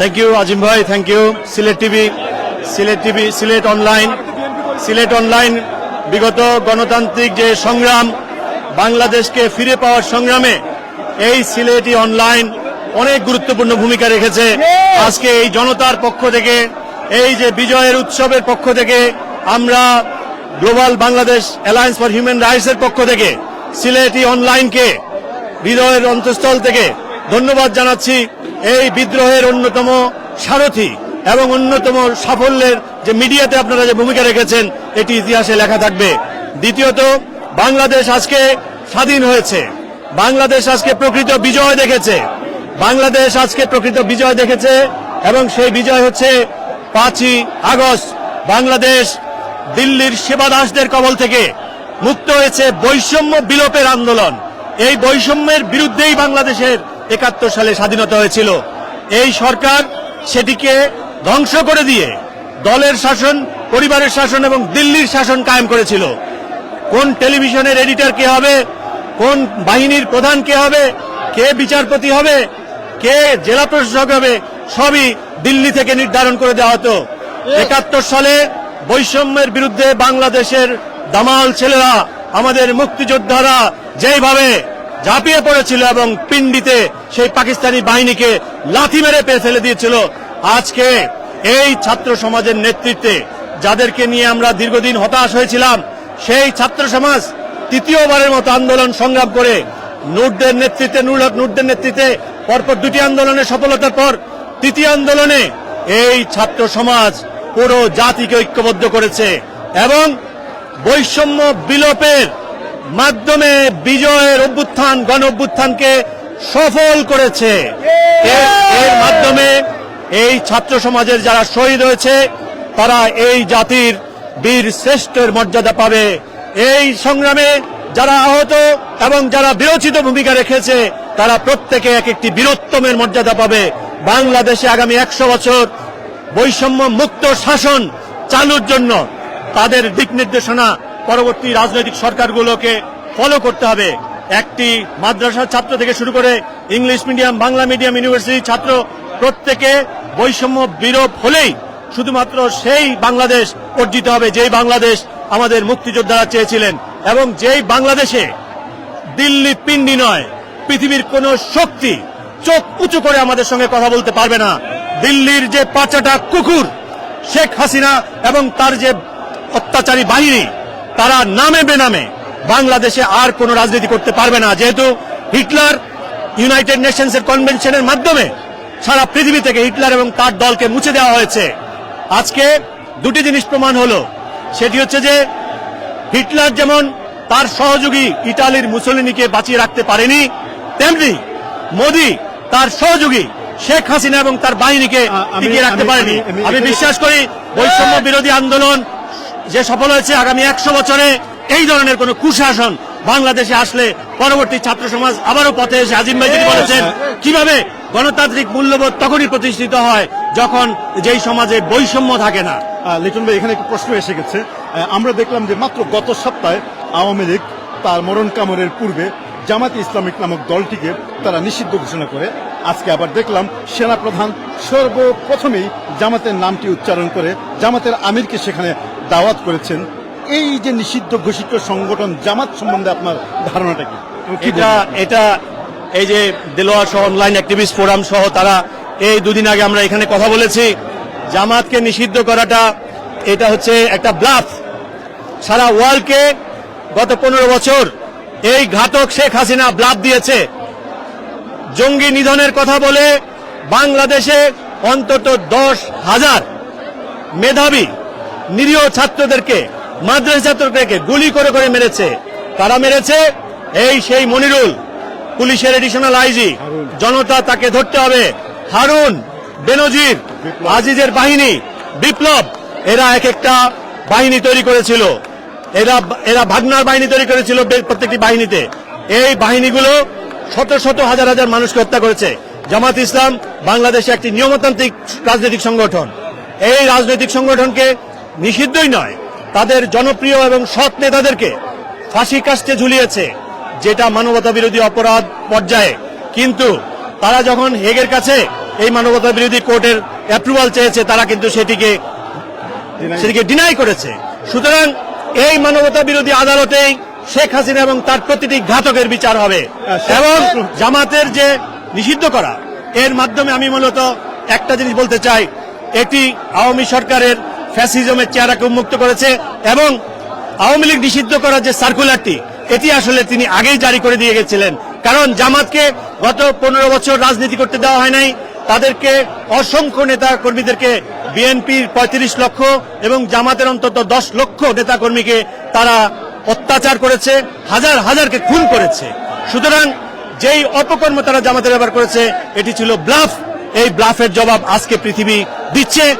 Thank you Azim ভাই thank you Sylhet TV Sylhet TV Sylhet online Sylhet online বিগত গণতান্ত্রিক যে সংগ্রাম বাংলাদেশকে ফিরে পাওয়ার সংগ্রামে এই সিলেটি অনলাইন অনেক গুরুত্বপূর্ণ ভূমিকা রেখেছে। আজকে এই জনতার পক্ষ থেকে এই যে বিজয়ের উৎসবের পক্ষ থেকে আমরা global Bangladesh alliance for human রাইটসের পক্ষ থেকে সিলেটি অনলাইনকে হৃদয়ের অন্তঃস্থল থেকে ধন্যবাদ জানাচ্ছি। এই বিদ্রোহের অন্যতম সারথি এবং অন্যতম সাফল্যের যে মিডিয়াতে আপনারা যে ভূমিকা রেখেছেন, এটি ইতিহাসে লেখা থাকবে। দ্বিতীয়ত, বাংলাদেশ আজকে স্বাধীন হয়েছে। বাংলাদেশ আজকে প্রকৃত বিজয় দেখেছে। বাংলাদেশ আজকে প্রকৃত বিজয় দেখেছে এবং সেই বিজয় হচ্ছে পাঁচই আগস্ট। বাংলাদেশ দিল্লির সেবাদাসদের কবল থেকে মুক্ত হয়েছে বৈষম্য বিলোপের আন্দোলন। এই বৈষম্যের বিরুদ্ধেই বাংলাদেশের একাত্তর সালে স্বাধীনতা হয়েছিল। এই সরকার সেটিকে ধ্বংস করে দিয়ে দলের শাসন, পরিবারের শাসন এবং দিল্লির শাসন কায়েম করেছিল। কোন টেলিভিশনের এডিটর কে হবে? কোন বাহিনীর প্রধান কে হবে? কে বিচারপতি হবে? কে জেলা প্রশাসক হবে? সবই দিল্লি থেকে নির্ধারণ করে দেওয়া হতো। একাত্তর সালে বৈষম্যের বিরুদ্ধে বাংলাদেশের দামাল ছেলেরা, আমাদের মুক্তিযোদ্ধারা যেইভাবে ঝাঁপিয়ে পড়েছিল এবং পিন্ডিতে সেই পাকিস্তানি বাহিনীকে লাথি মেরে পেয়ে ফেলে দিয়েছিল। আজকে এই ছাত্র সমাজের নেতৃত্বে যাদেরকে নিয়ে আমরা দীর্ঘদিন হতাশ হয়েছিলাম, সেই ছাত্র সমাজ তৃতীয়বারের মতো আন্দোলন সংগ্রাম করে নুরদের নেতৃত্বে, নুর নুরদের নেতৃত্বে পরপর দুটি আন্দোলনের সফলতার পর তৃতীয় আন্দোলনে এই ছাত্র সমাজ পুরো জাতিকে ঐক্যবদ্ধ করেছে এবং বৈষম্য বিলোপের মাধ্যমে বিজয়ের অভ্যুত্থান গণ অভ্যুত্থানকে সফল করেছে। এর- মাধ্যমে এই ছাত্র সমাজের যারা শহীদ হয়েছে, তারা এই জাতির বীর শ্রেষ্ঠের মর্যাদা পাবে। এই সংগ্রামে যারা আহত এবং যারা বিরোচিত ভূমিকা রেখেছে, তারা প্রত্যেকে এক একটি বীরত্তমের মর্যাদা পাবে। বাংলাদেশে আগামী একশো বছর বৈষম্য মুক্ত শাসন চালুর জন্য তাদের দিক নির্দেশনা পরবর্তী রাজনৈতিক সরকারগুলোকে ফলো করতে হবে। একটি মাদ্রাসার ছাত্র থেকে শুরু করে ইংলিশ মিডিয়াম বাংলা মিডিয়াম ইউনিভার্সিটির ছাত্র প্রত্যেকে বৈষম্য বিরোধ হলেই শুধুমাত্র সেই বাংলাদেশ অর্জিত হবে যেই বাংলাদেশ আমাদের মুক্তিযোদ্ধারা চেয়েছিলেন। এবং যেই বাংলাদেশে দিল্লি পিন্ডি নয়, পৃথিবীর কোন শক্তি চোখ উঁচু করে আমাদের সঙ্গে কথা বলতে পারবে না। দিল্লির যে পাচাটা কুকুর, শেখ হাসিনা এবং তার যে অত্যাচারী বাহিনী তারা নামে বেনামে বাংলাদেশে আর কোনো রাজনীতি করতে পারবে না। যেহেতু হিটলার ইউনাইটেড নেশনসের কনভেনশনের মাধ্যমে সারা পৃথিবী থেকে হিটলার এবং তার দলকে মুছে দেওয়া হয়েছে। আজকে দুটি জিনিস প্রমাণ হলো। সেটি হচ্ছে যে হিটলার যেমন তার সহযোগী ইটালির মুসলিনীকে বাঁচিয়ে রাখতে পারেনি তেমনি মোদি তার সহযোগী শেখ হাসিনা এবং তার বাহিনীকে টিকিয়ে রাখতে পারেনি। আমি- বিশ্বাস করি বৈষম্য বিরোধী আন্দোলন যে সফল হয়েছে আগামী একশো বছরে এই ধরনের কোন কুশাসন বাংলাদেশে আসলে পরবর্তী ছাত্র সমাজ আবারও পথে এসে আজিম ভাই তিনি বলেছেন কীভাবে গণতান্ত্রিক মূল্যবোধ তখনই প্রতিষ্ঠিত হয় যখন যেই সমাজে বৈষম্য থাকে না? লিটন ভাই এখানে একটি প্রশ্ন এসে গেছে। আমরা দেখলাম যে মাত্র গত সপ্তাহে আওয়ামী লীগ তার মরণ কামড়ের পূর্বে জামাত ইসলামিক নামক দলটিকে তারা নিষিদ্ধ ঘোষণা করে। আজকে আবার দেখলাম সেনাপ্রধান সর্বপ্রথমেই জামাতের নামটি উচ্চারণ করে জামাতের আমিরকে সেখানে দাওয়াত করেছেন। এই যে নিষিদ্ধ ঘোষিত সংগঠন জামাত সম্বন্ধে আপনার ধারণাটা কি? এটা এটা এই যে দেলোয়া সহ অনলাইন অ্যাক্টিভিস্ট ফোরাম সহ তারা এই দুদিন আগে আমরা এখানে কথা বলেছি। জামাতকে নিষিদ্ধ করাটা এটা হচ্ছে একটা ব্লাফ সারা ওয়ার্ল্ডকে গত পনেরো বছর এই ঘাতক শেখ হাসিনা ব্লাফ দিয়েছে। জঙ্গি নিধনের কথা বলে বাংলাদেশে অন্তত দশ হাজার মেধাবী নিরীহ ছাত্রদেরকে, মাদ্রাসা ছাত্রদেরকে গুলি করে করে মেরেছে। তারা মেরেছে? এই সেই মনিরুল, পুলিশের এডিশনাল আইজি জনতা তাকে ধরতে হবে। হারুন, বেনজির, আজিজের বাহিনী, বিপ্লব, এরা এক একটা বাহিনী তৈরি করেছিল। এরা এরা ভাগনার বাহিনী তৈরি করেছিল প্রত্যেকটি বাহিনীতে। এই বাহিনীগুলো শত শত হাজার হাজার মানুষকে হত্যা করেছে। জামাত ইসলাম বাংলাদেশে একটি নিয়মতান্ত্রিক রাজনৈতিক সংগঠন। এই রাজনৈতিক সংগঠনকে নিষিদ্ধই নয়, তাদের জনপ্রিয় এবং সৎ নেতাদেরকে ফাঁসি কাস্টে ঝুলিয়েছে, যেটা মানবতা বিরোধী অপরাধ পর্যায়ে। কিন্তু তারা যখন হেগের কাছে এই মানবতা বিরোধী কোর্টের অ্যাপ্রুভাল চেয়েছে, তারা কিন্তু সেটিকে সেটিকে ডিনাই করেছে। সুতরাং এই মানবতা বিরোধী আদালতেই শেখ হাসিনা এবং তার প্রতিটি ঘাতকের বিচার হবে। এবং জামাতের যে নিষিদ্ধ করা এর মাধ্যমে আমি মূলত একটা জিনিস বলতে চাই। এটি আওয়ামী সরকারের ফ্যাসিজমের চেহারাকে উন্মুক্ত করেছে এবং আওয়ামী লীগ নিষিদ্ধ করার যে সার্কুলারটি এটি আসলে তিনি আগেই জারি করে দিয়ে গেছিলেন। কারণ জামাতকে গত পনেরো বছর রাজনীতি করতে দেওয়া হয় নাই। তাদেরকে অসংখ্য নেতা কর্মীদেরকে বিএনপির পঁয়ত্রিশ লক্ষ এবং জামাতের অন্তত দশ লক্ষ নেতা কর্মীকে তারা অত্যাচার করেছে, হাজার হাজারকে খুন করেছে। সুতরাং যেই অপকর্ম তারা জামাতের ব্যবহার করেছে, এটি ছিল ব্লাফ। এই ব্লাফের জবাব আজকে পৃথিবী দিচ্ছে।